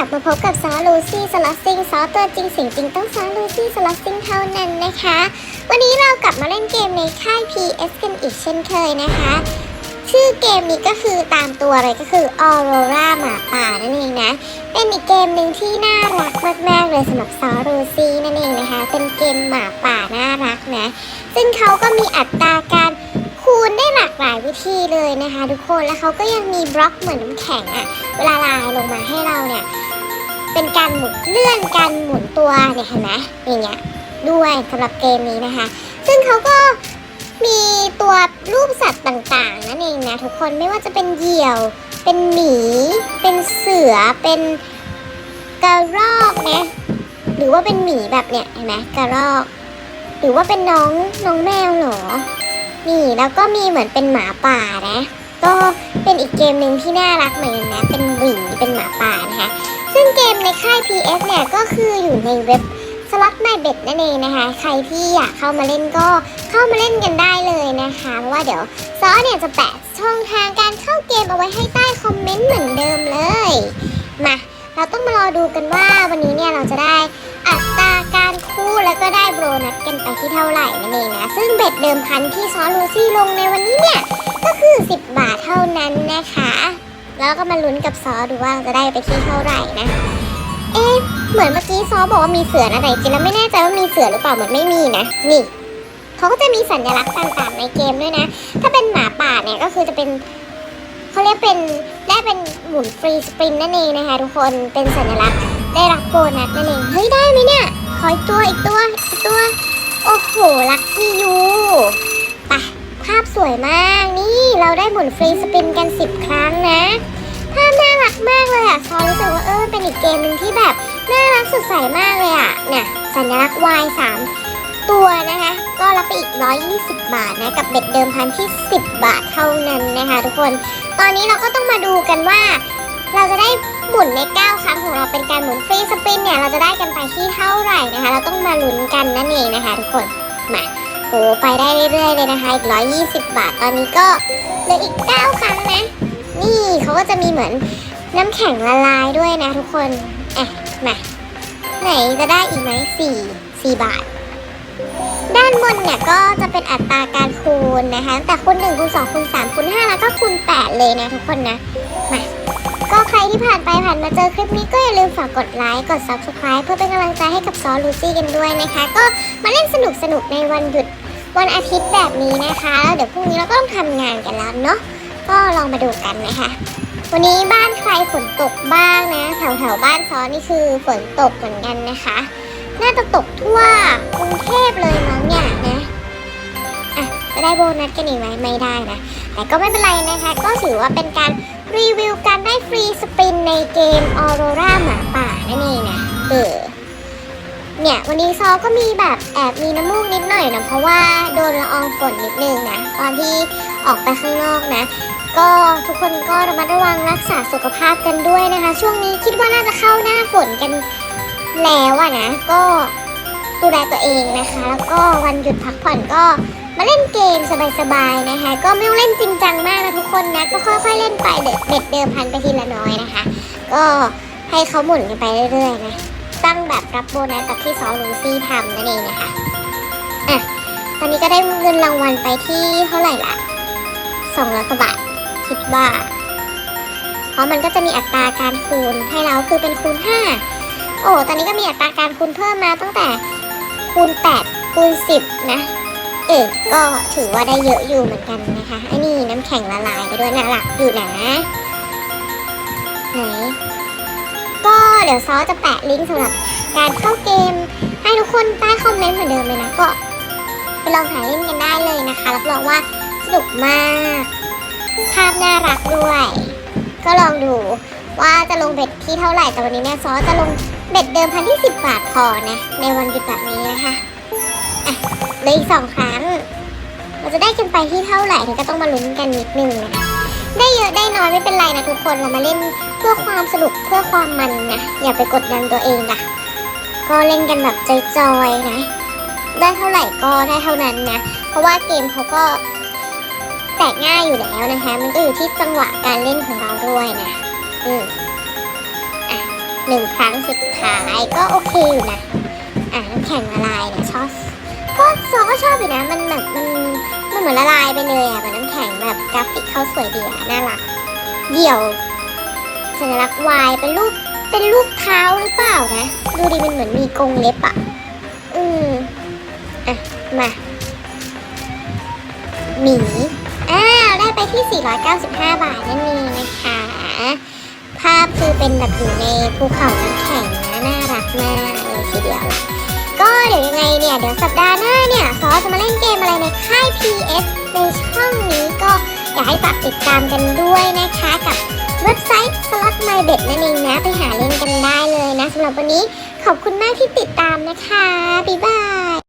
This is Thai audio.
ลับมาพบกับซอลูซี่สลัสซิงซอตัวจริงเสียงจริงต้องซอลูซี่สลัสซิงเท่านั้นนะคะ วันนี้เรากลับมาเล่นเกมในค่าย PS กันอีกเช่นเคยนะคะ ชื่อเกมนี้ก็คือตามตัวเลยก็คือ Aurora หมาป่านั่นเองนะ เป็นอีกเกมหนึ่งที่น่ารักมากๆเลยสำหรับซอลูซี่นั่นเองนะคะ เป็นเกมหมาป่าน่ารักนะ ซึ่งเขาก็มีอัตราการคูณได้หลากหลายวิธีเลยนะคะ ทุกคนแล้วเขาก็ยังมีบล็อกเหมือนน้ำแข็งอะเวลาลายลงมาให้เราเนี่ย เป็นการหมุนเลื่อนการหมุนตัวเนี่ยเห็นไหมอย่างเงี้ยด้วยสำหรับเกมนี้นะคะ ซึ่งเขาก็มีตัวรูปสัตว์ต่างๆนั่นเองนะทุกคนไม่ว่าจะเป็นเหยี่ยว เป็นหมี เป็นเสือเป็นกระรอกนะหรือว่าเป็นหมีแบบเนี้ยเห็นไหมกระรอก หรือว่าเป็นน้องน้องแมวหรอนี่แล้วก็มีเหมือนเป็นหมาป่านะ ก็เป็นอีกเกมหนึ่งที่น่ารักเหมือนกันนะเป็นหวีเป็นหมาป่านะคะ ค่าย PS เนี่ยก็คืออยู่ในเว็บสล็อตไม่เบ็ดนั่นเองนะคะ ใครที่อยากเข้ามาเล่นก็เข้ามาเล่นกันได้เลยนะคะ เพราะว่าเดี๋ยวซอเนี่ยจะแปะช่องทางการเข้าเกมเอาไว้ให้ใต้คอมเมนต์เหมือนเดิมเลย มา เราต้องมารอดูกันว่าวันนี้เนี่ยเราจะได้อัตราการคู่แล้วก็ได้โบนัสกันไปที่เท่าไหร่นั่นเองนะ ซึ่งเบ็ดเดิมพันที่ซอลูซี่ลงในวันนี้เนี่ยก็คือ 10 บาทเท่านั้นนะคะ แล้วก็มาลุ้นกับซอดูว่าจะได้ไปที่เท่าไหร่นะ เอ๊ะ เหมือนเมื่อกี้ซอบอกว่ามีเสือนะแต่จริงแล้วไม่แน่ใจว่ามีเสือหรือเปล่าเหมือนไม่มีนะ นี่เขาก็จะมีสัญลักษณ์ต่างๆในเกมด้วยนะ ถ้าเป็นหมาป่าเนี่ยก็คือจะเป็นเขาเรียกเป็นได้เป็นหมุนฟรีสปรินนั่นเองนะคะทุกคนเป็นสัญลักษณ์ได้รับโบนัสนั่นเอง เฮ้ยได้ไหมเนี่ยขออีกตัวอีกตัวอีกตัว โอ้โหลัคกี้ยูไปภาพสวยมากนี่เราได้หมุนฟรีสปินกัน 10 ครั้ง เป็นอีกเกมหนึ่งที่แบบน่ารักสดใสมากเลยอะเนี่ยสัญลักษณ์ Y 3ตัวนะคะ ก็รับไปอีก 120 บาทนะ กับเบ็ดเดิมพันที่ 10 บาทเท่านั้นนะคะทุกคน ตอนนี้เราก็ต้องมาดูกันว่า เราจะได้หมุนใน 9 ครั้งของเราเป็นการหมุนฟรีสปินเนี่ย เราจะได้กันไปที่เท่าไหร่นะคะ เราต้องมาลุ้นกันนั่นเองนะคะทุกคน มาโหไปได้เรื่อยๆเลยนะคะ อีก 120 บาท ตอนนี้ก็เหลืออีก 9 ครั้งนะ นี่เขาก็จะมีเหมือน น้ำแข็งละลายด้วยนะทุกคนอะมาไหนจะได้อีกไหมสี่สี่บาท ด้านบนเนี่ยก็จะเป็นอัตราการคูณนะคะตั้งแต่คูณ1คูณ2คูณ3คูณ5แล้วก็คูณ8เลยนะทุกคนนะมาก็ใครที่ผ่านไปผ่านมาเจอคลิปนี้ก็อย่าลืมฝากกดไลค์กด subscribe เพื่อเป็นกำลังใจให้กับซอลูซี่กันด้วยนะคะ ก็มาเล่นสนุกสนุกในวันหยุดวันอาทิตย์แบบนี้นะคะแล้วเดี๋ยวพรุ่งนี้เราก็ต้องทำงานกันแล้วเนาะก็ลองมาดูกันนะคะ วันนี้บ้านใครฝนตกบ้างนะ แถวแถวบ้านซ้อนี่คือฝนตกเหมือนกันนะคะ น่าจะตกทั่วกรุงเทพเลยมั้งเนี่ยนะอะจะได้โบนัสกันอีกไหมไม่ได้นะ แต่ก็ไม่เป็นไรนะคะ ก็ถือว่าเป็นการรีวิวการได้ฟรีสปินในเกมออโรราหมาป่านั่นเองนะเออเนี่ยวันนี้ซอก็มีแบบแอบมีน้ำมูกนิดหน่อยนะเพราะว่าโดนละอองฝนนิดนึงนะตอนที่ออกไปข้างนอกนะ ก็ทุกคนก็ระมัดระวังรักษาสุขภาพกันด้วยนะคะ ช่วงนี้คิดว่าน่าจะเข้าหน้าฝนกันแล้วอะนะ ก็ดูแลตัวเองนะคะ แล้วก็วันหยุดพักผ่อนก็มาเล่นเกมสบายๆนะคะ ก็ไม่ต้องเล่นจริงจังมากนะทุกคนนะ ก็ค่อยๆเล่นไปเด็ดเด็ดเดิมพันไปทีละน้อยนะคะ ก็ให้เขาหมุนกันไปเรื่อยๆนะตั้งแบบรับโบนัสแบบที่ซอลูซี่ทำนั่นเองนะคะอะตอนนี้ก็ได้เงินรางวัลไปที่เท่าไหร่ละสองร้อยกว่าบาท คิดว่า เพราะมันก็จะมีอัตราการคูณให้เราคือเป็นคูณห้าโอ้ตอนนี้ก็มีอัตราการคูณเพิ่มมาตั้งแต่คูณแปดคูณสิบนะเออก็ถือว่าได้เยอะอยู่เหมือนกันนะคะไอ้นี่น้ำแข็งละลายไปด้วยน่ารักอยู่นะไหนก็เดี๋ยวซอจะแปะลิงก์สำหรับการเข้าเกมให้ทุกคนใต้คอมเมนต์เหมือนเดิมเลยนะก็ไปลองหาเล่นกันได้เลยนะคะรับรองว่าสนุกมาก ดู ว่าจะลงเบ็ดที่เท่าไหร่แต่วันนี้เนี่ยซอจะลงเบ็ดเดิมพันที่10บบาทพอนะ ในวันหยุดแบบนี้นะคะอะเหลยอีกสองครั้ง เราจะได้กันไปที่เท่าไหร่ถึงก็ต้องมาลุ้นกันนิดนึงนะได้เยอะได้น้อยไม่เป็นไรนะทุกคนเรามาเล่นเพื่อความสนุกเพื่อความมันนะอย่าไปกดดันตัวเองนะก็เล่นกันแบบจอยๆนะ ได้เท่าไหร่ก็ได้เท่านั้นนะ เพราะว่าเกมเขาก็ แตกง่ายอยู่แล้วนะคะ มันก็อยู่ที่จังหวะการเล่นของเราด้วยนะอืมอะหนึ่งครั้งสุดท้ายก็โอเคอยู่นะ อะน้ำแข็งละลายเนี่ยชอบก็ซอก็ชอบอยู่นะมันแบบมันมันเหมือนละลายไปเลยอะเหมือนน้ำแข็งแบบกราฟิกเขาสวยดีอะน่ารักเดี่ยวสัญลักษณ์วายเป็นรูปเป็นรูปเท้าหรือเปล่านะ ดูดิมันเหมือนมีกรงเล็บอะอืมอะมาหมี ไปที่ 495 บาทนั่นเองนะคะ ภาพคือเป็นแบบอยู่ในภูเขาน้ำแข็งนะน่ารักมากเลยทีเดียว ก็เดี๋ยวยังไงเนี่ย เดี๋ยวสัปดาห์หน้าเนี่ย ซอจะมาเล่นเกมอะไรในค่าย PS ในช่องนี้ก็อยากให้ฝากติดตามกันด้วยนะคะกับเว็บไซต์ Slot My Bet นั่นเองนะ ไปหาเล่นกันได้เลยนะสำหรับวันนี้ขอบคุณมากที่ติดตามนะคะ บ๊ายบาย